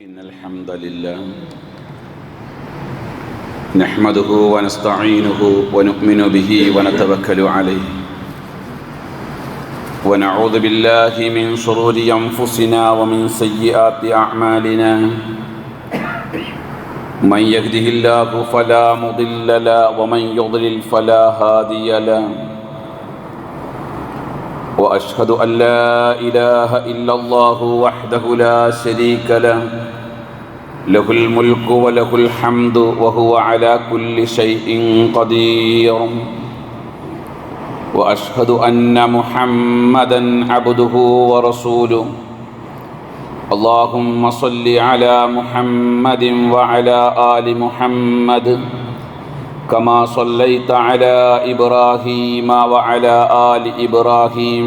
إن الحمد لله نحمده ونستعينه ونؤمن به ونتوكل عليه. ونعوذ بالله من شرور أنفسنا ومن سيئات أعمالنا. من يهده الله فلا مضل له ومن يضلل فلا هادي له. وأشهد أن لا إله إلا الله وحده لا شريك له. له الملك وله الحمد وهو على كل شيء قدير. وأشهد أن محمدا عبده ورسوله. اللهم صل على محمد وعلى آل محمد. كما صليت على إبراهيم وعلى آل إبراهيم.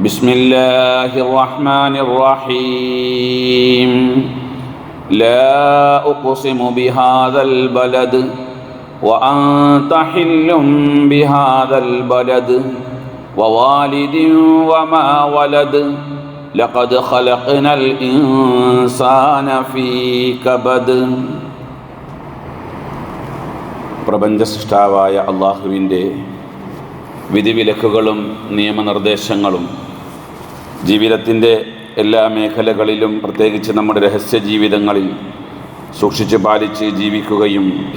بسم الله الرحمن الرحيم لا أقسم بهذا البلد وأنت حل بهذا البلد ووالد وما ولد لقد خلقنا الإنسان في كبد പ്രപഞ്ച സൃഷ്ടാവായ അള്ളാഹുവിൻ്റെ വിധിവിലക്കുകളും നിയമനിർദ്ദേശങ്ങളും ജീവിതത്തിന്റെ എല്ലാ മേഖലകളിലും പ്രത്യേകിച്ച് നമ്മുടെ രഹസ്യ ജീവിതങ്ങളിൽ സൂക്ഷിച്ച് പാലിച്ച് ജീവിക്കുകയും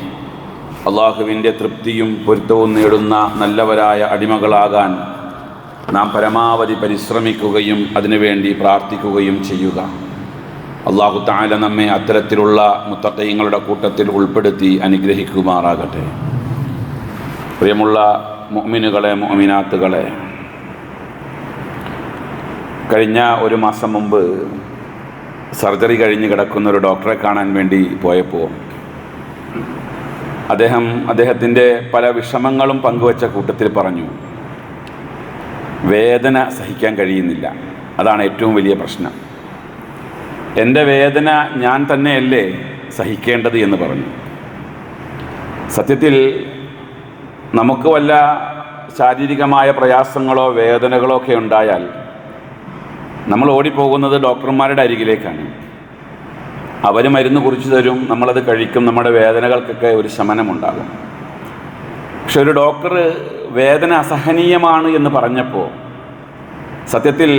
അള്ളാഹുവിന്റെ തൃപ്തിയും പൊരുത്തവും നേടുന്ന നല്ലവരായ അടിമകളാകാൻ നാം പരമാവധി പരിശ്രമിക്കുകയും അതിനുവേണ്ടി പ്രാർത്ഥിക്കുകയും ചെയ്യുക. അള്ളാഹു താല നമ്മെ അത്തരത്തിലുള്ള മുത്തക്കയങ്ങളുടെ കൂട്ടത്തിൽ ഉൾപ്പെടുത്തി അനുഗ്രഹിക്കുമാറാകട്ടെ. പ്രിയമുള്ള മൊമിനുകളെ മൊമിനാത്തുകളെ കഴിഞ്ഞ ഒരു മാസം മുമ്പ് സർജറി കഴിഞ്ഞ് കിടക്കുന്ന ഒരു ഡോക്ടറെ കാണാൻ വേണ്ടി പോയപ്പോൾ അദ്ദേഹം അദ്ദേഹത്തിന്റെ പല വിഷമങ്ങളും പങ്കുവച്ച കൂട്ടത്തിൽ പറഞ്ഞു വേദന സഹിക്കാൻ കഴിയുന്നില്ല. അതാണ് ഏറ്റവും വലിയ പ്രശ്നം. എന്റെ വേദന ഞാൻ തന്നെയല്ലേ സഹിക്കേണ്ടത് എന്ന് പറഞ്ഞു. സത്യത്തിൽ നമുക്ക് വല്ല ശാരീരികമായ പ്രയാസങ്ങളോ വേദനകളോ ഒക്കെ ഉണ്ടായാൽ നമ്മൾ ഓടിപ്പോകുന്നത് ഡോക്ടർമാരുടെ അരികിലേക്കാണ്. അവർ മരുന്ന് കുറിച്ച് തരും നമ്മളത് കഴിക്കും നമ്മുടെ വേദനകൾക്കൊക്കെ ഒരു ശമനമുണ്ടാകും. പക്ഷെ ഒരു ഡോക്ടർ വേദന അസഹനീയമാണ് എന്ന് പറഞ്ഞപ്പോൾ സത്യത്തിൽ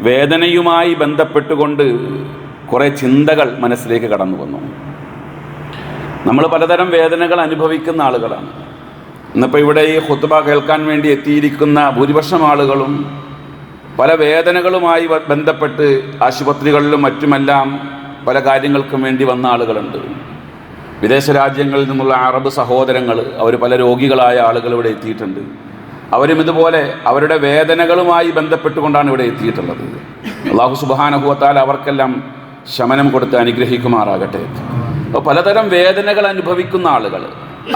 വേദനയുമായി ബന്ധപ്പെട്ടുകൊണ്ട് കുറേ ചിന്തകൾ മനസ്സിലേക്ക് കടന്നു വന്നു. നമ്മൾ പലതരം വേദനകൾ അനുഭവിക്കുന്ന ആളുകളാണ്. ഇന്നിപ്പോൾ ഇവിടെ ഈ ഹുത്തുബ കേൾക്കാൻ വേണ്ടി എത്തിയിരിക്കുന്ന ഭൂരിപക്ഷം ആളുകളും പല വേദനകളുമായി ബന്ധപ്പെട്ട് ആശുപത്രികളിലും മറ്റുമെല്ലാം പല കാര്യങ്ങൾക്കും വേണ്ടി വന്ന ആളുകളുണ്ട്. വിദേശ രാജ്യങ്ങളിൽ നിന്നുള്ള അറബ് സഹോദരങ്ങൾ അവർ പല രോഗികളായ ആളുകൾ ഇവിടെ എത്തിയിട്ടുണ്ട്. അവരും ഇതുപോലെ അവരുടെ വേദനകളുമായി ബന്ധപ്പെട്ടുകൊണ്ടാണ് ഇവിടെ എത്തിയിട്ടുള്ളത്. അള്ളാഹു സുബാനഹുവത്താൽ അവർക്കെല്ലാം ശമനം കൊടുത്ത് അനുഗ്രഹിക്കുമാറാകട്ടെ. അപ്പോൾ പലതരം വേദനകൾ അനുഭവിക്കുന്ന ആളുകൾ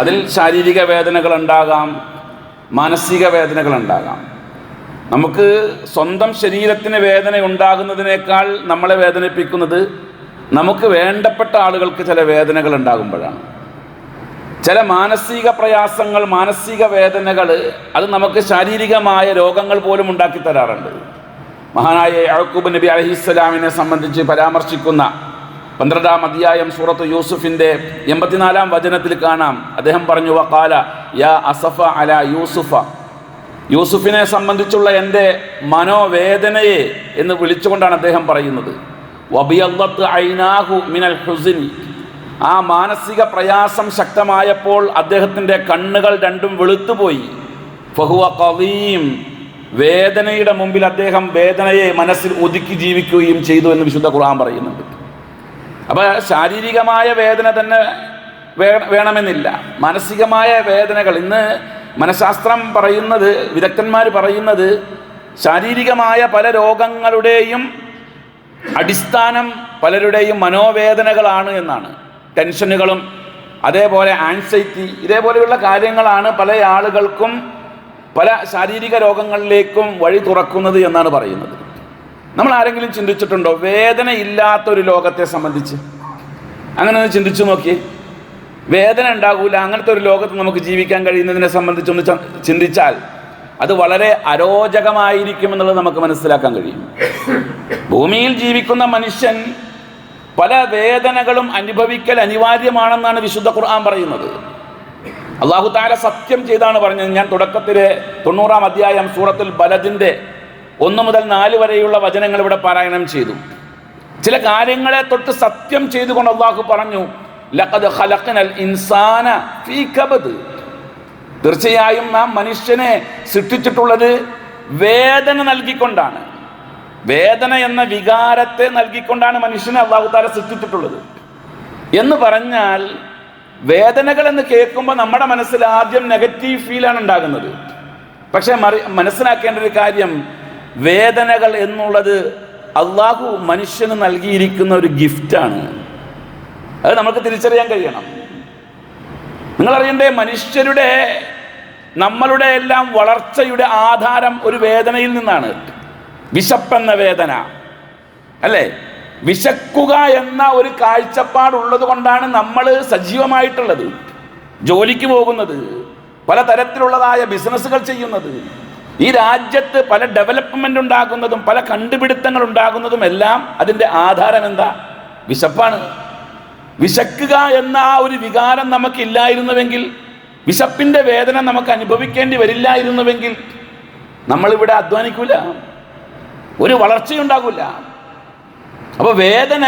അതിൽ ശാരീരിക വേദനകൾ ഉണ്ടാകാം മാനസിക വേദനകൾ ഉണ്ടാകാം. നമുക്ക് സ്വന്തം ശരീരത്തിന് വേദന ഉണ്ടാകുന്നതിനേക്കാൾ നമ്മളെ വേദനിപ്പിക്കുന്നത് നമുക്ക് വേണ്ടപ്പെട്ട ആളുകൾക്ക് ചില വേദനകൾ ഉണ്ടാകുമ്പോഴാണ്. ചില മാനസിക പ്രയാസങ്ങൾ മാനസിക വേദനകൾ അത് നമുക്ക് ശാരീരികമായ രോഗങ്ങൾ പോലും ഉണ്ടാക്കി തരാറുണ്ട്. മഹാനായ യാക്കൂബ് നബി അലഹിസ്സലാമിനെ സംബന്ധിച്ച് പരാമർശിക്കുന്ന പന്ത്രണ്ടാം അധ്യായം സൂറത്ത് യൂസുഫിന്റെ എൺപത്തിനാലാം വചനത്തിൽ കാണാം. അദ്ദേഹം പറഞ്ഞു വക്കാല യാ അസഫ അല യൂസുഫ. യൂസുഫിനെ സംബന്ധിച്ചുള്ള എന്റെ മനോവേദനയെ എന്ന് വിളിച്ചുകൊണ്ടാണ് അദ്ദേഹം പറയുന്നത്. മിനൽ ഹുസിനി ആ മാനസിക പ്രയാസം ശക്തമായപ്പോൾ അദ്ദേഹത്തിന്റെ കണ്ണുകൾ രണ്ടും വെളുത്തുപോയി. ഫഹുവ കവീം വേദനയുടെ മുമ്പിൽ അദ്ദേഹം വേദനയെ മനസ്സിൽ ഒതുക്കി ജീവിക്കുകയും ചെയ്തു എന്ന് വിശുദ്ധ ഖുർആൻ പറയുന്നുണ്ട്. അപ്പോൾ ശാരീരികമായ വേദന തന്നെ വേണമെന്നില്ല. മാനസികമായ വേദനകൾ. ഇന്ന് മനഃശാസ്ത്രം പറയുന്നത് വിദഗ്ധന്മാർ പറയുന്നത് ശാരീരികമായ പല രോഗങ്ങളുടെയും അടിസ്ഥാനം പലരുടെയും മനോവേദനകളാണ് എന്നാണ്. ടെൻഷനുകളും അതേപോലെ ആൻസൈറ്റി ഇതേപോലെയുള്ള കാര്യങ്ങളാണ് പല ആളുകൾക്കും പല ശാരീരിക രോഗങ്ങളിലേക്കും വഴി തുറക്കുന്നത് എന്നാണ് പറയുന്നത്. നമ്മൾ ആരെങ്കിലും ചിന്തിച്ചിട്ടുണ്ടോ? വേദന ഇല്ലാത്തൊരു ലോകത്തെ സംബന്ധിച്ച്. അങ്ങനെ ഒന്ന് ചിന്തിച്ചു നോക്കിയേ. വേദന ഉണ്ടാകൂല അങ്ങനത്തെ ഒരു ലോകത്ത് നമുക്ക് ജീവിക്കാൻ കഴിയുന്നതിനെ സംബന്ധിച്ചൊന്ന് ചിന്തിച്ചാൽ അത് വളരെ അരോചകമായിരിക്കുമെന്നുള്ളത് നമുക്ക് മനസ്സിലാക്കാൻ കഴിയും. ഭൂമിയിൽ ജീവിക്കുന്ന മനുഷ്യൻ പല വേദനകളും അനുഭവിക്കൽ അനിവാര്യമാണെന്നാണ് വിശുദ്ധ ഖുർആൻ പറയുന്നത്. അള്ളാഹു താല സത്യം ചെയ്താണ് പറഞ്ഞത്. ഞാൻ തുടക്കത്തിലെ തൊണ്ണൂറാം അധ്യായം സൂറത്തുൽ ബലദിന്റെ ഒന്ന് മുതൽ നാല് വരെയുള്ള വചനങ്ങൾ ഇവിടെ പാരായണം ചെയ്തു. ചില കാര്യങ്ങളെ തൊട്ട് സത്യം ചെയ്തുകൊണ്ട് അള്ളാഹു പറഞ്ഞു ലഖദ് ഖലഖനൽ ഇൻസാന ഫീ കബദ്. തീർച്ചയായും നാം മനുഷ്യനെ സൃഷ്ടിച്ചിട്ടുള്ളത് വേദന നൽകിക്കൊണ്ടാണ്. വേദന എന്ന വികാരത്തെ നൽകിക്കൊണ്ടാണ് മനുഷ്യനെ അള്ളാഹു താല സൃഷ്ടിച്ചിട്ടുള്ളത്. എന്ന് പറഞ്ഞാൽ വേദനകൾ എന്ന് കേൾക്കുമ്പോൾ നമ്മുടെ മനസ്സിൽ ആദ്യം നെഗറ്റീവ് ഫീലാണ് ഉണ്ടാകുന്നത്. പക്ഷേ മറി മനസ്സിലാക്കേണ്ട ഒരു കാര്യം വേദനകൾ എന്നുള്ളത് അള്ളാഹു മനുഷ്യന് നൽകിയിരിക്കുന്ന ഒരു ഗിഫ്റ്റാണ്. അത് നമുക്ക് തിരിച്ചറിയാൻ കഴിയണം. നിങ്ങളറിയണ്ടേ മനുഷ്യരുടെ നമ്മളുടെ എല്ലാം വളർച്ചയുടെ ആധാരം ഒരു വേദനയിൽ നിന്നാണ്. വിശപ്പെന്ന വേദന. അല്ലേ? വിശക്കുക എന്ന ഒരു കാഴ്ചപ്പാടുള്ളത് കൊണ്ടാണ് നമ്മൾ സജീവമായിട്ടുള്ളത്. ജോലിക്ക് പോകുന്നത് പല തരത്തിലുള്ളതായ ബിസിനസ്സുകൾ ചെയ്യുന്നത് ഈ രാജ്യത്ത് പല ഡെവലപ്മെന്റ് ഉണ്ടാകുന്നതും പല കണ്ടുപിടുത്തങ്ങൾ ഉണ്ടാകുന്നതും എല്ലാം അതിന്റെ ആധാരം എന്താ വിശപ്പാണ്. വിശക്കുക എന്ന ആ ഒരു വികാരം നമുക്കില്ലായിരുന്നുവെങ്കിൽ വിശപ്പിന്റെ വേദന നമുക്ക് അനുഭവിക്കേണ്ടി വരില്ലായിരുന്നുവെങ്കിൽ നമ്മളിവിടെ അധ്വാനിക്കൂല. ഒരു വളർച്ചയുണ്ടാകില്ല അപ്പോൾ വേദന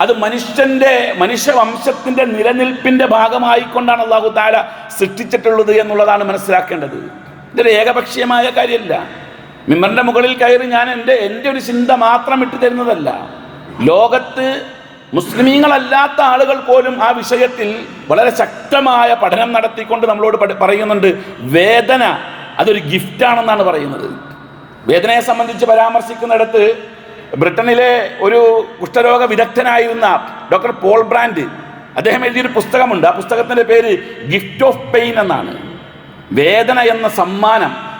അത് മനുഷ്യന്റെ മനുഷ്യവംശത്തിന്റെ നിലനിൽപ്പിന്റെ ഭാഗമായിക്കൊണ്ടാണ് അള്ളാഹു താല സൃഷ്ടിച്ചിട്ടുള്ളത് എന്നുള്ളതാണ് മനസ്സിലാക്കേണ്ടത്. ഇതൊരു ഏകപക്ഷീയമായ കാര്യമല്ല. മിമ്മറിന്റെ മുകളിൽ കയറി ഞാൻ എന്റെ എന്റെ ഒരു ചിന്ത മാത്രം ഇട്ടു തരുന്നതല്ല ലോകത്ത് മുസ്ലിമീങ്ങളല്ലാത്ത ആളുകൾ പോലും ആ വിഷയത്തിൽ വളരെ ശക്തമായ പഠനം നടത്തിക്കൊണ്ട് നമ്മളോട് പറയുന്നുണ്ട് വേദന അതൊരു ഗിഫ്റ്റ് ആണെന്നാണ് പറയുന്നത്. വേദനയെ സംബന്ധിച്ച് പരാമർശിക്കുന്നിടത്ത് ബ്രിട്ടനിലെ ഒരു കുഷ്ഠരോഗ വിദഗ്ധനായിരുന്ന ഡോക്ടർ പോൾ ബ്രാൻഡ് അദ്ദേഹം എഴുതിയൊരു പുസ്തകമുണ്ട്. ആ പുസ്തകത്തിന്റെ പേര് ഗിഫ്റ്റ് ഓഫ് പെയിൻ എന്നാണ്. വേദന എന്ന സമ്മാനം.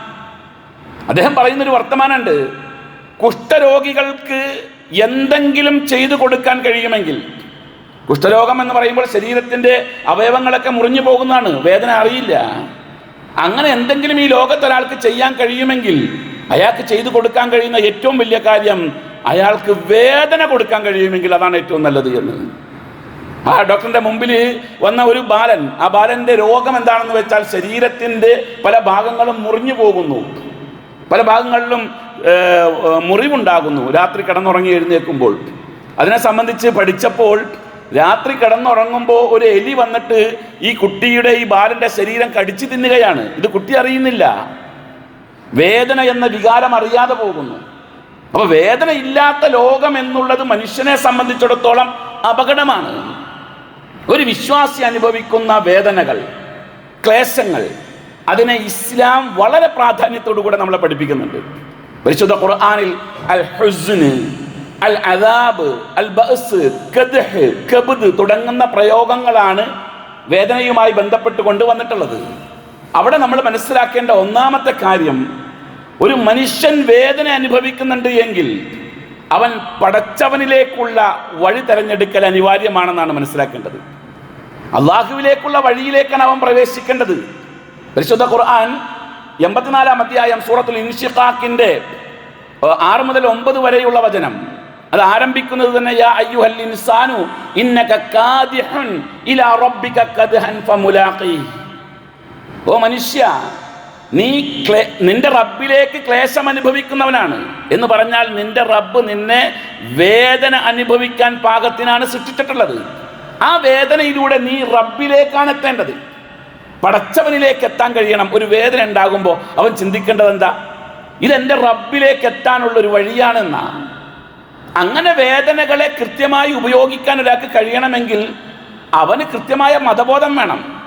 അദ്ദേഹം പറയുന്നൊരു വർത്തമാനമുണ്ട് കുഷ്ഠരോഗികൾക്ക് എന്തെങ്കിലും ചെയ്തു കൊടുക്കാൻ കഴിയുമെങ്കിൽ കുഷ്ഠരോഗം എന്ന് പറയുമ്പോൾ ശരീരത്തിന്റെ അവയവങ്ങളൊക്കെ മുറിഞ്ഞു പോകുന്നതാണ് വേദന അറിയില്ല. അങ്ങനെ എന്തെങ്കിലും ഈ ലോകത്ത് ഒരാൾക്ക് ചെയ്യാൻ കഴിയുമെങ്കിൽ അയാൾക്ക് ചെയ്തു കൊടുക്കാൻ കഴിയുന്ന ഏറ്റവും വലിയ കാര്യം അയാൾക്ക് വേദന കൊടുക്കാൻ കഴിയുമെങ്കിൽ അതാണ് ഏറ്റവും നല്ലത് എന്ന്. ആ ഡോക്ടറിന്റെ മുമ്പിൽ വന്ന ഒരു ബാലൻ ആ ബാലന്റെ രോഗം എന്താണെന്ന് വെച്ചാൽ ശരീരത്തിന്റെ പല ഭാഗങ്ങളും മുറിഞ്ഞു പോകുന്നു. പല ഭാഗങ്ങളിലും മുറിവുണ്ടാകുന്നു. രാത്രി കിടന്നുറങ്ങി എഴുന്നേൽക്കുമ്പോൾ. അതിനെ സംബന്ധിച്ച് പഠിച്ചപ്പോൾ രാത്രി കിടന്നുറങ്ങുമ്പോൾ ഒരു എലി വന്നിട്ട് ഈ കുട്ടിയുടെ ഈ ബാലന്റെ ശരീരം കടിച്ചു തിന്നുകയാണ്. ഇത് കുട്ടി അറിയുന്നില്ല. വേദന എന്ന വികാരം അറിയാതെ പോകുന്നു. അപ്പൊ വേദന ഇല്ലാത്ത ലോകം എന്നുള്ളത് മനുഷ്യനെ സംബന്ധിച്ചിടത്തോളം അപകടമാണ്. ഒരു വിശ്വാസി അനുഭവിക്കുന്ന വേദനകൾ ക്ലേശങ്ങൾ അതിനെ ഇസ്ലാം വളരെ പ്രാധാന്യത്തോടു കൂടെ നമ്മളെ പഠിപ്പിക്കുന്നുണ്ട്. പരിശുദ്ധ ഖുർആനിൽ അൽ ഹുസ്ന് അൽ അദാബ് അൽ ബസ് കദ്ഹ് കബ്ദ് തുടങ്ങുന്ന പ്രയോഗങ്ങളാണ് വേദനയുമായി ബന്ധപ്പെട്ട് കൊണ്ടുവന്നിട്ടുള്ളത് അവിടെ നമ്മൾ മനസ്സിലാക്കേണ്ട ഒന്നാമത്തെ കാര്യം ഒരു മനുഷ്യൻ വേദന അനുഭവിക്കുന്നുണ്ട് എങ്കിൽ അവൻ പടച്ചവനിലേക്കുള്ള വഴി തെരഞ്ഞെടുക്കൽ അനിവാര്യമാണെന്നാണ് മനസ്സിലാക്കേണ്ടത്. അള്ളാഹുവിലേക്കുള്ള വഴിയിലേക്കാണ് അവൻ പ്രവേശിക്കേണ്ടത്. പരിശുദ്ധ ഖുർആൻ എൺപത്തിനാലാം അധ്യായം സൂറത്തുൽ ഇൻഷിഖാക്കിന്റെ ആറ് മുതൽ ഒമ്പത് വരെയുള്ള വചനം. അത് ആരംഭിക്കുന്നത് തന്നെ യാ അയ്യുഹൽ ഇൻസാനു ഇന്നക കാദിഹുൻ ഇലാ റബ്ബിക കദ്ഹൻ ഫമുലാഖി. ഓ മനുഷ്യ നീ നിന്റെ റബ്ബിലേക്ക് ക്ലേശം അനുഭവിക്കുന്നവനാണ് എന്ന് പറഞ്ഞാൽ നിന്റെ റബ്ബ് നിന്നെ വേദന അനുഭവിക്കാൻ പാകത്തിനാണ് സൃഷ്ടിച്ചിട്ടുള്ളത്. ആ വേദനയിലൂടെ നീ റബ്ബിലേക്കാണ് എത്തേണ്ടത്. പടച്ചവനിലേക്ക് എത്താൻ കഴിയണം. ഒരു വേദന ഉണ്ടാകുമ്പോൾ അവൻ ചിന്തിക്കേണ്ടത് എന്താ? ഇതെന്റെ റബ്ബിലേക്ക് എത്താനുള്ള ഒരു വഴിയാണെന്നാ. അങ്ങനെ വേദനകളെ കൃത്യമായി ഉപയോഗിക്കാൻ ഒരാൾക്ക് കഴിയണമെങ്കിൽ അവന് കൃത്യമായ മതബോധം വേണം.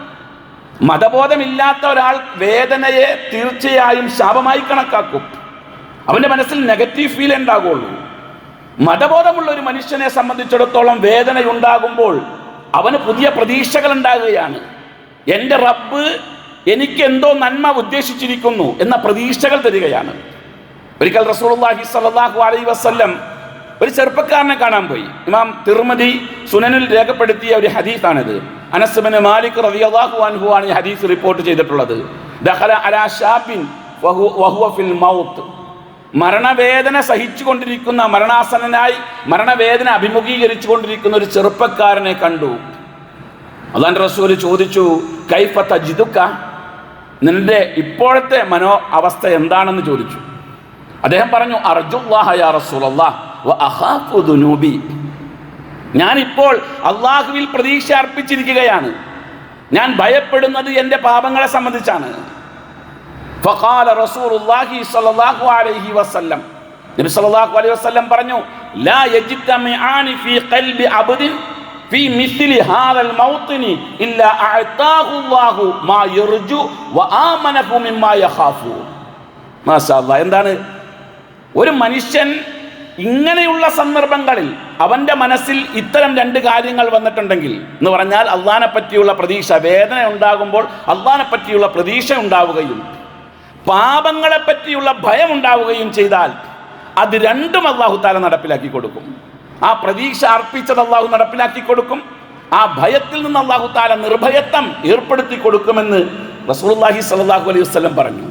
മതബോധമില്ലാത്ത ഒരാൾ വേദനയെ തീർച്ചയായും ശാപമായി കണക്കാക്കും. അവന്റെ മനസ്സിൽ നെഗറ്റീവ് ഫീൽ ഉണ്ടാകുള്ളൂ. മതബോധമുള്ള ഒരു മനുഷ്യനെ സംബന്ധിച്ചിടത്തോളം വേദനയുണ്ടാകുമ്പോൾ അവന് പുതിയ പ്രതീക്ഷകൾ ഉണ്ടാകുകയാണ്. എന്റെ റബ്ബ് എനിക്ക് എന്തോ നന്മ ഉദ്ദേശിച്ചിരിക്കുന്നു എന്ന പ്രതീക്ഷകൾ തരികയാണ്. ഒരിക്കൽ റസൂലുള്ളാഹി സലാഹു അലൈ വസ്ല്ലം ഒരു ചെറുപ്പക്കാരനെ കാണാൻ പോയി. ഇമാം തിരുമതി സുനനിൽ രേഖപ്പെടുത്തിയ ഒരു ഹദീസാണിത്. അനസ്ബിന് മാലിക് റളിയല്ലാഹു അൻഹു ആണ് ഈ ഹദീസ് റിപ്പോർട്ട് ചെയ്തിട്ടുള്ളത്. ദഖല അലാ ഷാബിൻ ഫിൽ മൗത്ത്. മരണവേദന സഹിച്ചുകൊണ്ടിരിക്കുന്ന മരണാസനായി മരണവേദന അഭിമുഖീകരിച്ചു കൊണ്ടിരിക്കുന്ന ഒരു ചെറുപ്പക്കാരനെ കണ്ടു. അള്ളാൻ റസൂൽ ചോദിച്ചു കൈഫ തജിദുക്ക നിന്റെ ഇപ്പോഴത്തെ മനോ അവസ്ഥ എന്താണെന്ന് ചോദിച്ചു. അദ്ദേഹം പറഞ്ഞു അർജുല്ലാഹ യാ റസൂലല്ലാഹ് വ അഖാഫു ദുനൂബി. ഞാനിപ്പോൾ അള്ളാഹുവിൽ പ്രതീക്ഷ അർപ്പിച്ചിരിക്കുകയാണ്. ഞാൻ ഭയപ്പെടുന്നത് എന്റെ പാപങ്ങളെ സംബന്ധിച്ചാണ്. ഫഖാല റസൂലുള്ളാഹി സ്വല്ലല്ലാഹു അലൈഹി വസല്ലം. നബി അലൈഹി വസല്ലം പറഞ്ഞു ലാ ഫീ ഖൽബി എന്താണ്? ഒരു മനുഷ്യൻ ഇങ്ങനെയുള്ള സന്ദർഭങ്ങളിൽ അവന്റെ മനസ്സിൽ ഇത്തരം രണ്ട് കാര്യങ്ങൾ വന്നിട്ടുണ്ടെങ്കിൽ എന്ന് പറഞ്ഞാൽ അള്ളാനെ പറ്റിയുള്ള പ്രതീക്ഷ വേദന ഉണ്ടാകുമ്പോൾ അള്ളാനെ പറ്റിയുള്ള പ്രതീക്ഷ ഉണ്ടാവുകയും പാപങ്ങളെ പറ്റിയുള്ള ഭയം ഉണ്ടാവുകയും ചെയ്താൽ അത് രണ്ടും അള്ളാഹു താല നടപ്പിലാക്കി കൊടുക്കും. ആ പ്രതീക്ഷ അർപ്പിച്ചത് അള്ളാഹു നടപ്പിലാക്കി കൊടുക്കും. ആ ഭയത്തിൽ നിന്ന് അള്ളാഹു താല നിർഭയത്വം ഏർപ്പെടുത്തി കൊടുക്കുമെന്ന് റസൂലുള്ളാഹി സലാഹു അലൈഹി വസ്ലം പറഞ്ഞു.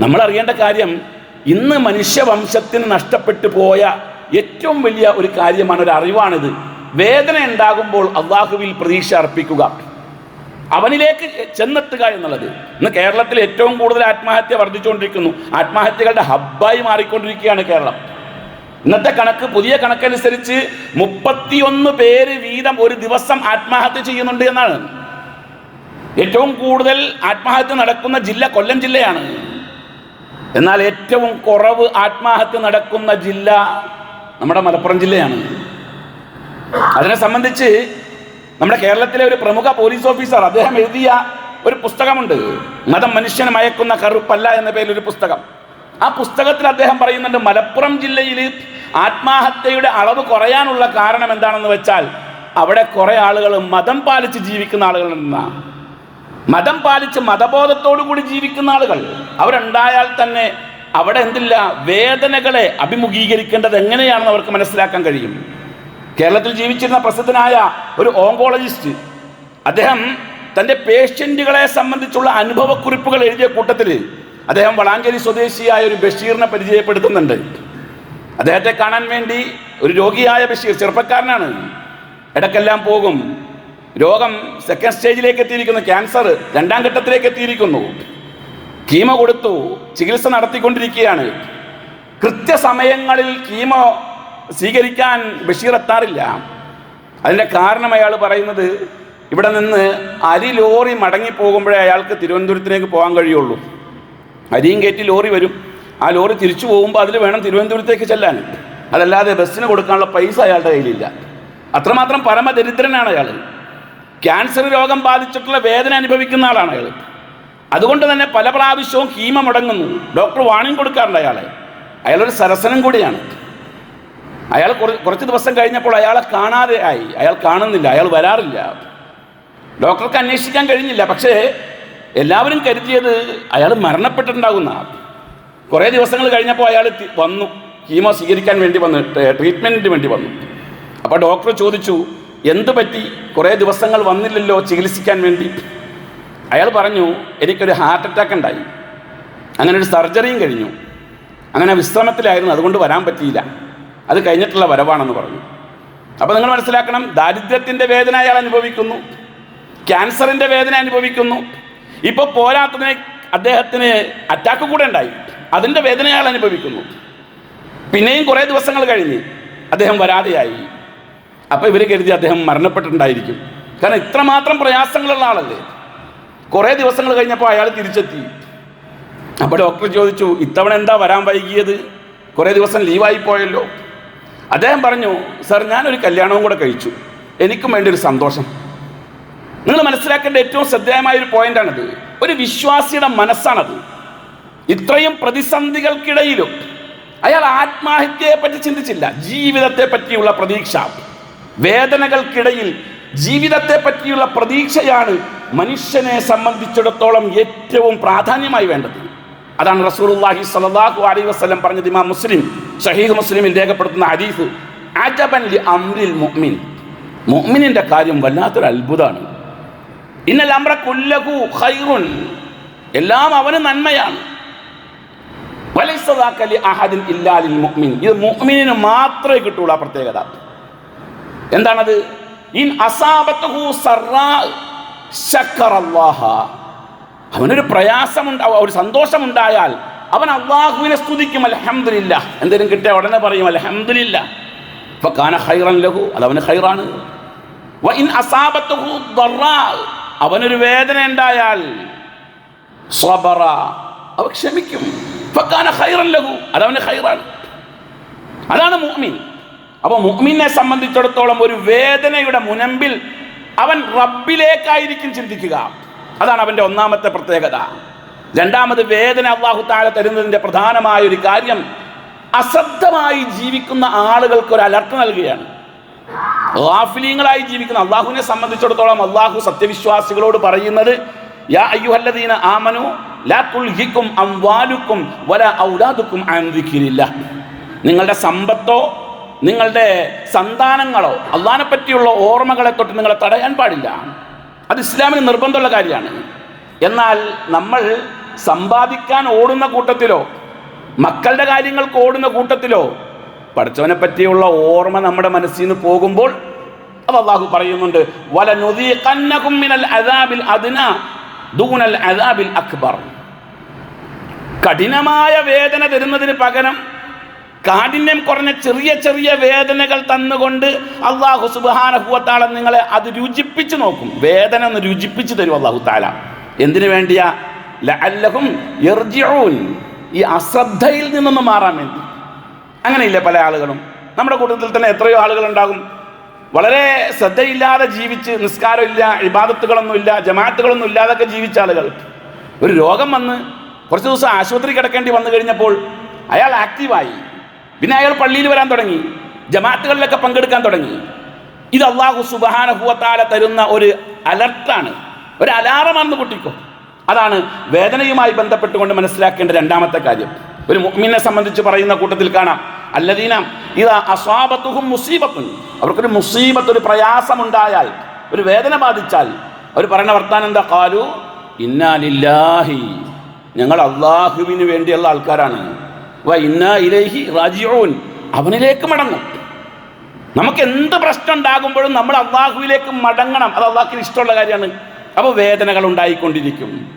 നമ്മൾ അറിയേണ്ട കാര്യം ഇന്ന് മനുഷ്യവംശത്തിന് നഷ്ടപ്പെട്ടു പോയ ഏറ്റവും വലിയ ഒരു കാര്യമാണ് ഒരു അറിവാണിത്. വേദന ഉണ്ടാകുമ്പോൾ അള്ളാഹുവിൽ പ്രതീക്ഷ അർപ്പിക്കുക. അവനിലേക്ക് ചെന്നെത്തുക എന്നുള്ളത്. ഇന്ന് കേരളത്തിൽ ഏറ്റവും കൂടുതൽ ആത്മഹത്യ വർദ്ധിച്ചുകൊണ്ടിരിക്കുന്നു. ആത്മഹത്യകളുടെ ഹബ്ബായി മാറിക്കൊണ്ടിരിക്കുകയാണ് കേരളം. ഇന്നത്തെ കണക്ക് പുതിയ കണക്കനുസരിച്ച് മുപ്പത്തിയൊന്ന് പേര് വീതം ഒരു ദിവസം ആത്മഹത്യ ചെയ്യുന്നുണ്ട് എന്നാണ്. ഏറ്റവും കൂടുതൽ ആത്മഹത്യ നടക്കുന്ന ജില്ല കൊല്ലം ജില്ലയാണ്. എന്നാൽ ഏറ്റവും കുറവ് ആത്മഹത്യ നടക്കുന്ന ജില്ല നമ്മുടെ മലപ്പുറം ജില്ലയാണ്. അതിനെ സംബന്ധിച്ച് നമ്മുടെ കേരളത്തിലെ ഒരു പ്രമുഖ പോലീസ് ഓഫീസർ അദ്ദേഹം എഴുതിയ ഒരു പുസ്തകമുണ്ട്. മതം മനുഷ്യനെ മയക്കുന്ന കറുപ്പല്ല എന്ന പേരിൽ ഒരു പുസ്തകം. ആ പുസ്തകത്തിൽ അദ്ദേഹം പറയുന്നുണ്ട് മലപ്പുറം ജില്ലയിൽ ആത്മഹത്യയുടെ അളവ് കുറയാനുള്ള കാരണം എന്താണെന്ന് വെച്ചാൽ അവിടെ കുറേ ആളുകൾ മതം പാലിച്ച് ജീവിക്കുന്ന ആളുകളുണ്ടെന്നാണ് മതം പാലിച്ച് മതബോധത്തോടു കൂടി ജീവിക്കുന്ന ആളുകൾ അവരുണ്ടായാൽ തന്നെ അവിടെ എന്തില്ല വേദനകളെ അഭിമുഖീകരിക്കേണ്ടത് എങ്ങനെയാണെന്ന് അവർക്ക് മനസ്സിലാക്കാൻ കഴിയും. കേരളത്തിൽ ജീവിച്ചിരുന്ന പ്രസിദ്ധനായ ഒരു ഓങ്കോളജിസ്റ്റ് അദ്ദേഹം തന്റെ പേഷ്യന്റുകളെ സംബന്ധിച്ചുള്ള അനുഭവക്കുറിപ്പുകൾ എഴുതിയ കൂട്ടത്തിൽ അദ്ദേഹം വളാഞ്ചേരി സ്വദേശിയായ ഒരു ബഷീറിനെ പരിചയപ്പെടുത്തുന്നുണ്ട്. അദ്ദേഹത്തെ കാണാൻ വേണ്ടി ഒരു രോഗിയായ ബഷീർ ചെറുപ്പക്കാരനാണ്. ഇടക്കെല്ലാം പോകും. രോഗം സെക്കൻഡ് സ്റ്റേജിലേക്ക് എത്തിയിരിക്കുന്നു ക്യാൻസർ രണ്ടാം ഘട്ടത്തിലേക്ക് എത്തിയിരിക്കുന്നു കീമോ കൊടുത്തു. ചികിത്സ നടത്തിക്കൊണ്ടിരിക്കുകയാണ്. കൃത്യസമയങ്ങളിൽ കീമോ സ്വീകരിക്കാൻ ബഷീർ എത്താറില്ല. അതിന്റെ കാരണം അയാൾ പറയുന്നത് ഇവിടെ നിന്ന് അരി ലോറി മടങ്ങി പോകുമ്പോഴേ അയാൾക്ക് തിരുവനന്തപുരത്തിലേക്ക് പോകാൻ കഴിയുള്ളൂ. അരിയും കയറ്റി ലോറി വരും. ആ ലോറി തിരിച്ചു പോകുമ്പോൾ അതിൽ വേണം തിരുവനന്തപുരത്തേക്ക് ചെല്ലാൻ. അതല്ലാതെ ബസ്സിന് കൊടുക്കാനുള്ള പൈസ അയാളുടെ കയ്യിലില്ല. അത്രമാത്രം പരമദരിദ്രനാണ് അയാൾ ക്യാൻസർ രോഗം ബാധിച്ചിട്ടുള്ള വേദന അനുഭവിക്കുന്ന ആളാണ് അയാൾ അതുകൊണ്ട് തന്നെ പല പ്രാവശ്യവും ഹീമ മുടങ്ങുന്നു. ഡോക്ടർ വാണിംഗ് കൊടുക്കാറുണ്ട് അയാളെ. അയാളൊരു സരസനം കൂടിയാണ്. അയാൾ കുറച്ച് ദിവസം കഴിഞ്ഞപ്പോൾ അയാളെ കാണാതെ ആയി. അയാൾ കാണുന്നില്ല. അയാൾ വരാറില്ല. ഡോക്ടർക്ക് അന്വേഷിക്കാൻ കഴിഞ്ഞില്ല. പക്ഷേ എല്ലാവരും കരുതിയത് അയാൾ മരണപ്പെട്ടിട്ടുണ്ടാകുന്ന. കുറേ ദിവസങ്ങൾ കഴിഞ്ഞപ്പോൾ അയാൾ വന്നു. കീമോ സ്വീകരിക്കാൻ വേണ്ടി വന്നു ട്രീറ്റ്മെന്റിന് വേണ്ടി വന്നു. അപ്പോൾ ഡോക്ടർ ചോദിച്ചു എന്തു പറ്റി? കുറേ ദിവസങ്ങൾ വന്നില്ലല്ലോ ചികിത്സിക്കാൻ വേണ്ടി. അയാൾ പറഞ്ഞു എനിക്കൊരു ഹാർട്ട് അറ്റാക്ക് ഉണ്ടായി. അങ്ങനെ ഒരു സർജറിയും കഴിഞ്ഞു. അങ്ങനെ വിശ്രമത്തിലായിരുന്നു. അതുകൊണ്ട് വരാൻ പറ്റിയില്ല. അത് കഴിഞ്ഞിട്ടുള്ള വരവാണെന്ന് പറഞ്ഞു. അപ്പോൾ നിങ്ങൾ മനസ്സിലാക്കണം ദാരിദ്ര്യത്തിന്റെ വേദന അയാൾ അനുഭവിക്കുന്നു. ക്യാൻസറിന്റെ വേദന അനുഭവിക്കുന്നു. ഇപ്പോൾ പോരാത്തതിന് അദ്ദേഹത്തിന് അറ്റാക്ക് കൂടെ ഉണ്ടായി. അതിന്റെ വേദന അയാൾ അനുഭവിക്കുന്നു. പിന്നെയും കുറേ ദിവസങ്ങൾ കഴിഞ്ഞ് അദ്ദേഹം വരാതെയായി. അപ്പോൾ ഇവർ കരുതി അദ്ദേഹം മരണപ്പെട്ടിട്ടുണ്ടായിരിക്കും. കാരണം ഇത്രമാത്രം പ്രയാസങ്ങളുള്ള ആളല്ലേ? കുറേ ദിവസങ്ങൾ കഴിഞ്ഞപ്പോൾ അയാൾ തിരിച്ചെത്തി. അപ്പോൾ ഡോക്ടർ ചോദിച്ചു ഇത്തവണ എന്താ വരാൻ വൈകിയത്? കുറേ ദിവസം ലീവായി പോയല്ലോ. അദ്ദേഹം പറഞ്ഞു സർ ഞാനൊരു കല്യാണവും കൂടെ കഴിച്ചു. എനിക്കും വേണ്ടി ഒരു സന്തോഷം. നിങ്ങൾ മനസ്സിലാക്കേണ്ട ഏറ്റവും ശ്രദ്ധേയമായ ഒരു പോയിന്റാണിത്. ഒരു വിശ്വാസിയുടെ മനസ്സാണത്. ഇത്രയും പ്രതിസന്ധികൾക്കിടയിലും അയാൾ ആത്മഹത്യയെ പറ്റി ചിന്തിച്ചില്ല. ജീവിതത്തെ പറ്റിയുള്ള പ്രതീക്ഷ. വേദനകൾക്കിടയിൽ ജീവിതത്തെ പറ്റിയുള്ള പ്രതീക്ഷയാണ് മനുഷ്യനെ സംബന്ധിച്ചിടത്തോളം ഏറ്റവും പ്രാധാന്യമായി വേണ്ടത്. അതാണ് റസൂർഹി സലാഹു അലൈഹി വസ്ലം പറഞ്ഞത് ഇമാം മുസ്ലിം ഷഹീദ് മുസ്ലിമിൽ രേഖപ്പെടുത്തുന്ന ഹദീസ് അജബൻ ലി അംരിൽ മുഅ്മിൻ. മുഅ്മിനിന്റെ കാര്യം വല്ലാത്തൊരു അത്ഭുതമാണ് ഇന്നൽ അമ്ര കുല്ലഹു ഖൈറുൻ. എല്ലാം അവന് നന്മയാണ്. വലൈസ ലി അഹദിൻ ഇല്ലാലിൽ മുഅ്മിൻ. ഇത് മുഅ്മിനിന് മാത്രമേ കിട്ടുള്ളൂ ആ പ്രത്യേകത. എന്താണത്? ഇൻ അസാബത്തുഹു സറാ ശക്കറല്ലാഹ. അവനൊരു പ്രയാസമുണ്ടാവും ഒരു സന്തോഷമുണ്ടായാൽ അവൻ അള്ളാഹുവിനെ സ്തുതിക്കും. അലഹമില്ല എന്തെങ്കിലും കിട്ടിയ ഉടനെ പറയും അലഹമില്ല ഇപ്പൊ കാന ഹൈറൻ ലഹു. അത് അവന് ഹൈറാണ് ഇൻ അസാബത്തുഹു ദറാ അവനൊരു വേദന ഉണ്ടായാൽ സ്വബറ. അവ ക്ഷമിക്കും. ലഹു. അതവന് ഹൈറാണ് അതാണ് മുഹ്മിൻ അപ്പോൾ മുഹ്മിനെ സംബന്ധിച്ചിടത്തോളം ഒരു വേദനയുടെ മുനമ്പിൽ അവൻ റബ്ബിലേക്കായിരിക്കും ചിന്തിക്കുക. അതാണ് അവന്റെ ഒന്നാമത്തെ പ്രത്യേകത. രണ്ടാമത് വേദന അള്ളാഹു താഴെ തരുന്നതിന്റെ പ്രധാനമായ ഒരു കാര്യം അശ്രദ്ധമായി ജീവിക്കുന്ന ആളുകൾക്ക് ഒരു അലർട്ട് നൽകുകയാണ്. ഗാഫിലീങ്ങളായി ജീവിക്കുന്ന അള്ളാഹുവിനെ സംബന്ധിച്ചിടത്തോളം അള്ളാഹു സത്യവിശ്വാസികളോട് പറയുന്നത് യാ അയ്യുഹല്ലദീന ലാ അംവാലുക്കും വല ഔലാദുക്കും നിങ്ങളുടെ സമ്പത്തോ നിങ്ങളുടെ സന്താനങ്ങളോ അള്ളാഹിനെ പറ്റിയുള്ള ഓർമ്മകളെ തൊട്ട് നിങ്ങളെ തടയാൻ പാടില്ല. അത് ഇസ്ലാമിന് നിർബന്ധമുള്ള കാര്യമാണ്. എന്നാൽ നമ്മൾ സമ്പാദിക്കാൻ ഓടുന്ന കൂട്ടത്തിലോ മക്കളുടെ കാര്യങ്ങൾക്ക് ഓടുന്ന കൂട്ടത്തിലോ പഠിച്ചവനെ പറ്റിയുള്ള ഓർമ്മ നമ്മുടെ മനസ്സിൽ നിന്ന് പോകുമ്പോൾ അള്ളാഹു പറയുന്നുണ്ട് ദൂനൽ അദാബിൽ അക്ബർ. കഠിനമായ വേദന തരുന്നതിന് പകരം കാഠിന്യം കുറഞ്ഞ ചെറിയ ചെറിയ വേദനകൾ തന്നുകൊണ്ട് അള്ളാഹു സുബാനഹുവത്താളെ നിങ്ങളെ അത് രുചിപ്പിച്ച് നോക്കും. വേദന ഒന്ന് രുചിപ്പിച്ച് തരും അള്ളാഹു താല. എന്തിനു വേണ്ടിയാ? ലഅല്ലഹും ഈ അശ്രദ്ധയിൽ നിന്നൊന്ന് മാറാൻ വേണ്ടി. അങ്ങനെയില്ലേ പല ആളുകളും. നമ്മുടെ കൂട്ടത്തിൽ തന്നെ എത്രയോ ആളുകൾ ഉണ്ടാകും വളരെ ശ്രദ്ധയില്ലാതെ ജീവിച്ച് നിസ്കാരമില്ല ഇബാദത്തുകളൊന്നും ഇല്ല ജമാഅത്തുകളൊന്നും ഇല്ലാതൊക്കെ ജീവിച്ച ആളുകൾ. ഒരു രോഗം വന്ന് കുറച്ച് ദിവസം ആശുപത്രി കിടക്കേണ്ടി വന്നു കഴിഞ്ഞപ്പോൾ അയാൾ ആക്റ്റീവായി. പിന്നെ അയാൾ പള്ളിയിൽ വരാൻ തുടങ്ങി. ജമാഅത്തുകളിലൊക്കെ പങ്കെടുക്കാൻ തുടങ്ങി. ഇത് അള്ളാഹു സുബാനഹുവത്താല തരുന്ന ഒരു അലർട്ടാണ്. ഒരു അലാറമാണെന്ന് കുട്ടിക്കോ അതാണ് വേദനയുമായി ബന്ധപ്പെട്ടുകൊണ്ട് മനസ്സിലാക്കേണ്ട രണ്ടാമത്തെ കാര്യം. ഒരു മുഹ്മിനെ സംബന്ധിച്ച് പറയുന്ന കൂട്ടത്തിൽ കാണാം. അല്ലദീന ഇതാ അസ്വാബത്തുഹും മുസീബത്തും അവർക്കൊരു മുസീബത്ത് ഒരു പ്രയാസമുണ്ടായാൽ ഒരു വേദന ബാധിച്ചാൽ അവർ പറയുന്ന വർത്താനം എന്താ? കാലു ഇന്നാലില്ലാഹി ഞങ്ങൾ അള്ളാഹുവിന് വേണ്ടിയുള്ള ആൾക്കാരാണ്. വ ഇന്നാ ഇലൈഹി റാജിഊൻ. അവനിലേക്ക് മടങ്ങും. നമുക്ക് എന്ത് പ്രശ്നം ഉണ്ടാകുമ്പോഴും നമ്മൾ അള്ളാഹുവിലേക്ക് മടങ്ങണം. അത് അള്ളാഹുവിന് ഇഷ്ടമുള്ള കാര്യമാണ്. അപ്പോൾ വേദനകൾ ഉണ്ടായിക്കൊണ്ടിരിക്കും.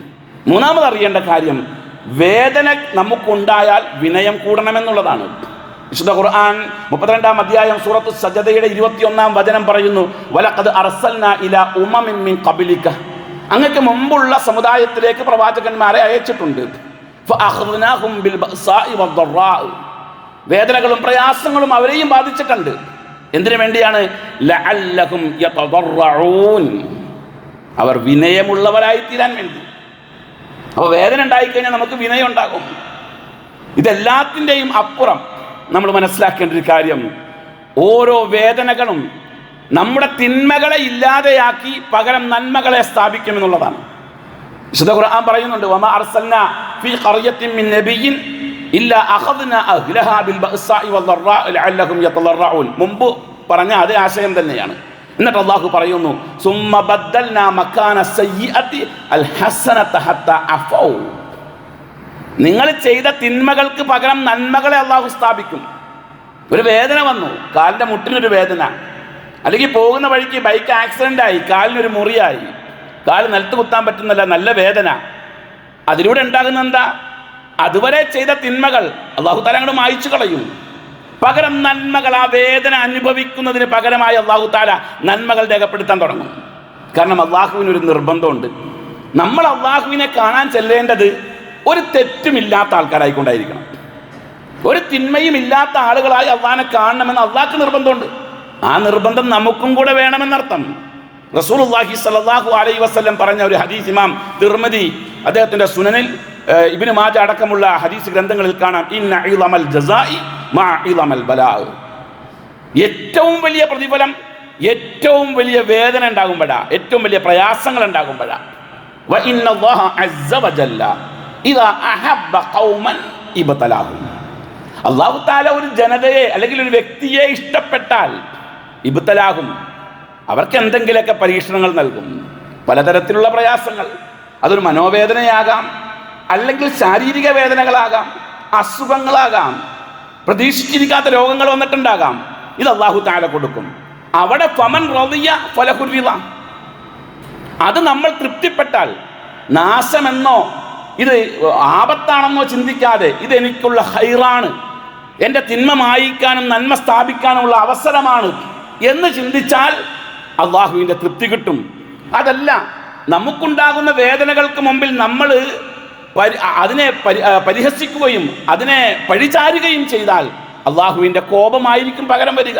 മൂന്നാമത് അറിയേണ്ട കാര്യം വേദന നമുക്കുണ്ടായാൽ വിനയം കൂടണമെന്നുള്ളതാണ്. വിശുദ്ധ ഖുർആൻ മുപ്പത്തിരണ്ടാം അധ്യായം സൂറത്ത് സജദയുടെ ഇരുപത്തിയൊന്നാം വചനം പറയുന്നു മിൻ ഖബലിക. അങ്ങക്ക് മുമ്പുള്ള സമുദായത്തിലേക്ക് പ്രവാചകന്മാരെ അയച്ചിട്ടുണ്ട്. വേദനകളും പ്രയാസങ്ങളും അവരെയും ബാധിച്ചിട്ടുണ്ട്. എന്തിനു വേണ്ടിയാണ്? അവർ വിനയമുള്ളവരായി തീരാൻ വേണ്ടി. അപ്പോൾ വേദന ഉണ്ടായിക്കഴിഞ്ഞാൽ നമുക്ക് വിനയം ഉണ്ടാകും. ഇതെല്ലാത്തിന്റെയും അപ്പുറം നമ്മൾ മനസ്സിലാക്കേണ്ട ഒരു കാര്യം. ഓരോ വേദനകളും നമ്മുടെ തിന്മകളെ ഇല്ലാതെയാക്കി പകരം നന്മകളെ സ്ഥാപിക്കുമെന്നുള്ളതാണ്. വിശുദ്ധ ഖുർആൻ പറയുന്നുണ്ട് വമാ അർസൽന ഫീ ഖർയത്തിൻ മിൻ നബിയ്യിൻ ഇല്ല അഖദ്ന അഹ്ലഹാ ബിൽ ബഅസാഇ വദ്ദറാഇ ലഅല്ലഹും യതളറഊൻ മുമ്പ് പറഞ്ഞ അതേ ആശയം തന്നെയാണ്. എന്നിട്ട് അള്ളാഹു പറയുന്നു സുമ്മ ബദ്ദൽനാ മക്കാന സയ്യിഅത്തി അൽ ഹസനത ഹത്ത അഫൗ. നിങ്ങൾ ചെയ്ത തിന്മകൾക്ക് പകരം നന്മകളെ അള്ളാഹു സ്ഥാപിക്കും. ഒരു വേദന വന്നു കാലിന്റെ മുട്ടിനൊരു വേദന. അല്ലെങ്കിൽ പോകുന്ന വഴിക്ക് ബൈക്ക് ആക്സിഡന്റ് ആയി കാലിനൊരു മുറിയായി. കാൽ നിലത്ത് കുത്താൻ പറ്റുന്നില്ല നല്ല വേദന. അതിലൂടെ ഉണ്ടാകുന്ന എന്താ? അതുവരെ ചെയ്ത തിന്മകൾ അള്ളാഹു താല അങ്ങോട്ട് മായിച്ചു കളയും. പകരം നന്മകൾ ആ വേദന അനുഭവിക്കുന്നതിന് പകരമായി അള്ളാഹു താല നന്മകൾ രേഖപ്പെടുത്താൻ തുടങ്ങും. കാരണം അള്ളാഹുവിന് ഒരു നിർബന്ധമുണ്ട്. നമ്മൾ അള്ളാഹുവിനെ കാണാൻ ചെല്ലേണ്ടത് ഒരു തെറ്റുമില്ലാത്ത ആൾക്കാരായിക്കൊണ്ടായിരിക്കണം. ഒരു തിന്മയും ഇല്ലാത്ത ആളുകളായി അള്ളാഹിനെ കാണണമെന്ന് അള്ളാഹ്ക്ക് നിർബന്ധമുണ്ട്. ആ നിർബന്ധം നമുക്കും കൂടെ വേണമെന്നർത്ഥം. റസൂലുള്ളാഹി സലാഹു അലൈ വസ്ലം പറഞ്ഞ ഒരു ഹദീസ് ഇമാം തിർമതി അദ്ദേഹത്തിന്റെ സുനനിൽ ഇബിന് മാജ അടക്കമുള്ള ഹദീസ് ഗ്രന്ഥങ്ങളിൽ കാണാം. ഇന്ന ഇളമൽ ഏറ്റവും വലിയ പ്രതിഫലം ഏറ്റവും വലിയ വേദന ഉണ്ടാകുമ്പോഴാ ഏറ്റവും വലിയ പ്രയാസങ്ങൾ ഉണ്ടാകുമ്പോഴാ. വ ഇന്ന അല്ലാഹ അസ്സ വജല്ല. അഹബ്ബ ഖൗമൻ ഇബ്തലാഹും. അള്ളാഹു താല ഒരു ജനതയെ അല്ലെങ്കിൽ ഒരു വ്യക്തിയെ ഇഷ്ടപ്പെട്ടാൽ ഇബുത്തലാകും അവർക്ക് എന്തെങ്കിലുമൊക്കെ പരീക്ഷണങ്ങൾ നൽകും. പലതരത്തിലുള്ള പ്രയാസങ്ങൾ. അതൊരു മനോവേദനയാകാം. അല്ലെങ്കിൽ ശാരീരിക വേദനകളാകാം. അസുഖങ്ങളാകാം. പ്രതീക്ഷിച്ചിരിക്കാത്ത രോഗങ്ങൾ വന്നിട്ടുണ്ടാകാം. ഇത് അള്ളാഹു താല കൊടുക്കും. അവിടെ ഫമൻ റളിയ ഫലഹുരിത അത് നമ്മൾ തൃപ്തിപ്പെട്ടാൽ നാശമെന്നോ ഇത് ആപത്താണെന്നോ ചിന്തിക്കാതെ ഇത് എനിക്കുള്ള ഹൈറാണ് എന്റെ തിന്മ മായിക്കാനും നന്മ സ്ഥാപിക്കാനുമുള്ള അവസരമാണ് എന്ന് ചിന്തിച്ചാൽ അള്ളാഹുവിന്റെ തൃപ്തി കിട്ടും. അതല്ല നമുക്കുണ്ടാകുന്ന വേദനകൾക്ക് മുമ്പിൽ നമ്മൾ അതിനെ പരി പരിഹസിക്കുകയും അതിനെ പഴിചാരുകയും ചെയ്താൽ അള്ളാഹുവിന്റെ കോപമായിരിക്കും പകരം വരിക.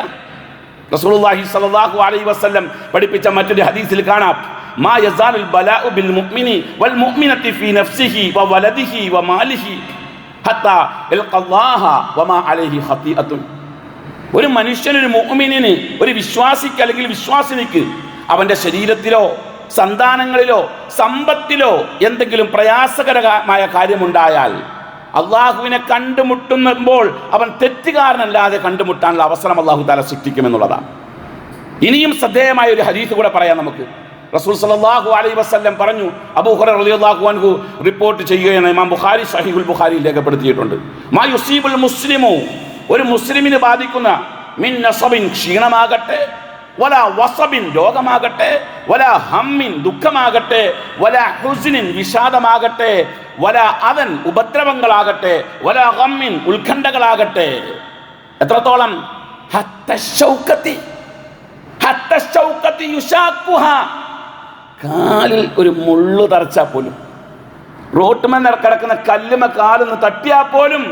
റസൂലുള്ളാഹി സ്വല്ലല്ലാഹു അലൈഹി വസല്ലം പഠിപ്പിച്ച മറ്റൊരു ഹദീസിൽ കാണാം. മാ യസാലുൽ ബലാഉ ബിൽ മുഅ്മിനി വൽ മുഅ്മിനത്തി ഫീ നഫ്സിഹി വ വലദിഹി വ മാലിഹി ഹത്താ യൽഖല്ലാഹ വമാ അലൈഹി ഖതീഅത്തുൻ ഒരു മനുഷ്യനൊരു മുഅ്മിനിന് ഒരു വിശ്വാസിക്ക് അല്ലെങ്കിൽ വിശ്വാസിനിക്ക് അവന്റെ ശരീരത്തിലോ സന്താനങ്ങളിലോ സമ്പത്തിലോ എന്തെങ്കിലും പ്രയാസകരമായ കാര്യമുണ്ടായാൽ അള്ളാഹുവിനെ കണ്ടുമുട്ടുമ്പോൾ അവൻ തെറ്റുകാരനല്ലാതെ കണ്ടുമുട്ടാനുള്ള അവസരം അള്ളാഹു താല സൃഷ്ടിക്കുമെന്നുള്ളതാണ് ഇനിയും ശ്രദ്ധേയമായ ഒരു ഹരീസ് കൂടെ പറയാം നമുക്ക്. റസൂൽ സലാഹു അലൈ വസല്ലം പറഞ്ഞു അബൂ ഹുറൈറ റളിയല്ലാഹു അൻഹു റിപ്പോർട്ട് ചെയ്യുകയാണ് ഇമാം ബുഖാരി സഹീഹുൽ ബുഖാരി രേഖപ്പെടുത്തിയിട്ടുണ്ട്. മാ യുസീബുൽ മുസ്ലിമു ഒരു മുസ്ലിമിന് ബാധിക്കുന്ന മിൻ നസബിൻ ക്ഷീണമാകട്ടെ വല വസബിൻ രോഗമാകട്ടെ വല ഹമ്മിൻ ദുഃഖമാകട്ടെ വല ഹുസിനിൻ വിഷാദമാകട്ടെ വല അവൻ ഉപദ്രവങ്ങളാകട്ടെ വല ഹമ്മിൻ ഉത്കണ്ഠകളാകട്ടെ എത്രത്തോളം. കാലിൽ ഒരു മുള്ളു തറച്ചാൽ പോലും റോട്ടുമെന്ന കിടക്കുന്ന കല്ലുമ കാലൊന്ന് തട്ടിയാൽ പോലും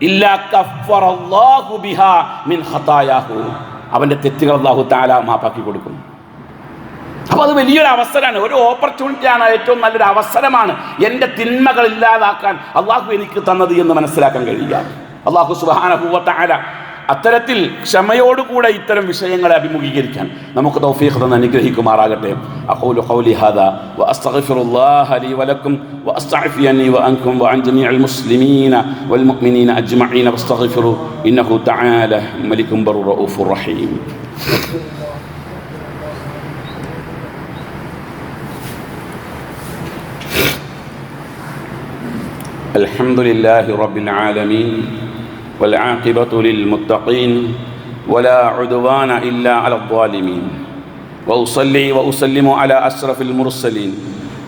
ഇല്ല കഫറല്ലാഹു ബിഹാ മിൻ ഖതായാഹു. അവന്റെ തെറ്റുകൾ അള്ളാഹു താല മാപ്പാക്കി കൊടുക്കും. അപ്പോൾ അത് വലിയൊരു അവസരമാണ്. ഒരു ഓപ്പർച്യൂണിറ്റിയാണ് ഏറ്റവും നല്ലൊരു അവസരമാണ്. എന്റെ തിന്മകൾ ഇല്ലാതാക്കാൻ അള്ളാഹു എനിക്ക് തന്നത് എന്ന് മനസ്സിലാക്കാൻ കഴിയുക. അള്ളാഹു സുബാനഹൂവത്തായ അത്തരത്തിൽ ക്ഷമയോടുകൂടെ ഇത്തരം വിഷയങ്ങളെ അഭിമുഖീകരിക്കാൻ നമുക്ക് തൗഫീഖ് തന്ന് അനുഗ്രഹിക്കുമാറാകട്ടെ അഖൂലു ഖൗലി ഹാദാ വഅസ്തഗ്ഫിറുല്ലാഹ ലി വലക്കും വഅസ്തഗ്ഫിയനി വഅൻകും വഅൻ ജമീഅൽ മുസ്ലിമീന വൽ മുഅ്മിനീന അജ്മഈന വസ്തഗ്ഫിറു ഇന്നഹു തആല മലികും ബറു റഊഫുർ റഹീം الحمد لله رب العالمين والعاقبة للمتقين ولا عدوان إلا على الظالمين وأصلي وأسلم على أشرف المرسلين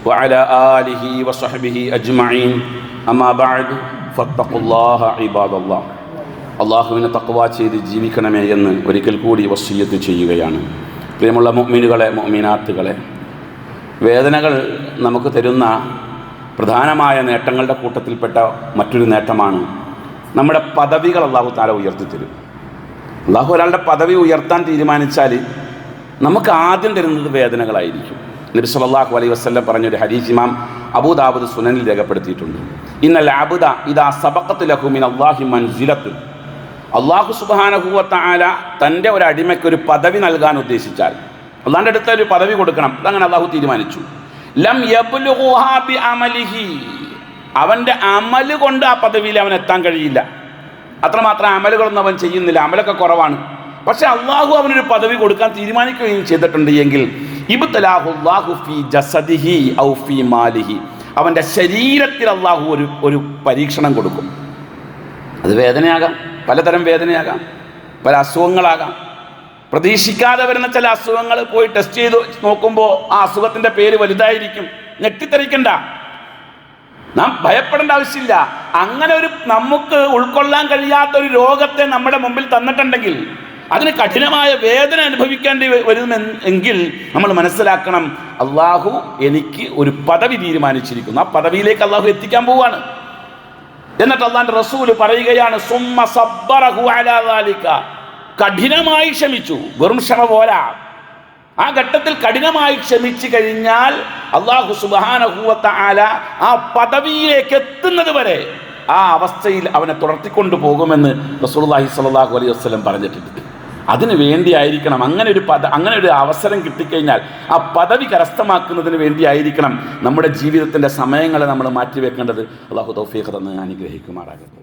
وعلى آله وصحبه أجمعين أما بعد فاتقوا الله عباد الله അള്ളാഹുവിനെ തക്വ ചെയ്ത് ജീവിക്കണമേ എന്ന് ഒരിക്കൽ കൂടി വസീയത്ത് ചെയ്യുകയാണ് പ്രിയമുള്ള മൊമിനുകളെ മൊമിനാത്തുകളെ വേദനകൾ നമുക്ക് തരുന്ന പ്രധാനമായ നേട്ടങ്ങളുടെ കൂട്ടത്തിൽപ്പെട്ട മറ്റൊരു നേട്ടമാണ് നമ്മുടെ പദവികൾ അള്ളാഹു താല ഉയർത്തി തരും. അള്ളാഹു ഒരാളുടെ പദവി ഉയർത്താൻ തീരുമാനിച്ചാൽ നമുക്ക് ആദ്യം തരുന്നത് വേദനകളായിരിക്കും. നബി സല്ലല്ലാഹു അലൈഹി വസ്ലം പറഞ്ഞൊരു ഹദീസ് ഇമാം അബൂദാബുദ് സുനനിൽ രേഖപ്പെടുത്തിയിട്ടുണ്ട്. ഇന്നൽ അബുദ ഇതാ സബഖത്ത് ലഹു അള്ളാഹി മൻസിലത്തു. അള്ളാഹു സുബാനഹുവത്താല തന്റെ ഒരു അടിമയ്ക്ക് ഒരു പദവി നൽകാൻ ഉദ്ദേശിച്ചാൽ അള്ളാഹിന്റെ അടുത്ത് ഒരു പദവി കൊടുക്കണം. അതങ്ങനെ അള്ളാഹു തീരുമാനിച്ചു. ലം ബി അമലിഹി. അവന്റെ അമൽ കൊണ്ട് ആ പദവിയിൽ അവൻ എത്താൻ കഴിയില്ല. അത്രമാത്രം അമലുകളൊന്നും അവൻ ചെയ്യുന്നില്ല. അമലൊക്കെ കുറവാണ്. പക്ഷെ അള്ളാഹു അവനൊരു പദവി കൊടുക്കാൻ തീരുമാനിക്കുകയും ചെയ്തിട്ടുണ്ട് എങ്കിൽ അവന്റെ ശരീരത്തിൽ അള്ളാഹു ഒരു ഒരു പരീക്ഷണം കൊടുക്കും. അത് വേദനയാകാം. പലതരം വേദനയാകാം. പല അസുഖങ്ങളാകാം. പ്രതീക്ഷിക്കാതെ വരുന്ന ചില അസുഖങ്ങൾ പോയി ടെസ്റ്റ് ചെയ്ത് നോക്കുമ്പോൾ ആ അസുഖത്തിന്റെ പേര് വലുതായിരിക്കും. ഞെട്ടിത്തെറിക്കണ്ട. നാം ഭയപ്പെടേണ്ട ആവശ്യമില്ല. അങ്ങനെ ഒരു നമുക്ക് ഉൾക്കൊള്ളാൻ കഴിയാത്ത ഒരു രോഗത്തെ നമ്മുടെ മുമ്പിൽ തന്നിട്ടുണ്ടെങ്കിൽ അതിന് കഠിനമായ വേദന അനുഭവിക്കേണ്ടി വരുമെങ്കിൽ നമ്മൾ മനസ്സിലാക്കണം അള്ളാഹു എനിക്ക് ഒരു പദവി തീരുമാനിച്ചിരിക്കുന്നു. ആ പദവിയിലേക്ക് അള്ളാഹു എത്തിക്കാൻ പോവാണ്. എന്നിട്ട് അള്ളാന്റെ റസൂൽ പറയുകയാണ് സുമ്മ സബ്ബറഹു അലാ. കഠിനമായി ക്ഷമിച്ചു. വെറും ക്ഷമ പോരാ. ആ ഘട്ടത്തിൽ കഠിനമായി ക്ഷമിച്ചു കഴിഞ്ഞാൽ അള്ളാഹു സുബാനഹൂവത്ത ആല ആ പദവിയിലേക്ക് എത്തുന്നത് വരെ ആ അവസ്ഥയിൽ അവനെ തുടർത്തിക്കൊണ്ടു പോകുമെന്ന് റസൂലുള്ളാഹി സ്വല്ലല്ലാഹു അലൈഹി വസ്ലം പറഞ്ഞിട്ടുണ്ട്. അതിന് വേണ്ടിയായിരിക്കണം അങ്ങനെ ഒരു പദ അങ്ങനെ ഒരു അവസരം കിട്ടിക്കഴിഞ്ഞാൽ ആ പദവി കരസ്ഥമാക്കുന്നതിന് വേണ്ടിയായിരിക്കണം നമ്മുടെ ജീവിതത്തിന്റെ സമയങ്ങളെ നമ്മൾ മാറ്റിവെക്കേണ്ടത്. അള്ളാഹു തൗഫീഖ് തന്ന് അനുഗ്രഹിക്കുമാറാകട്ടെ.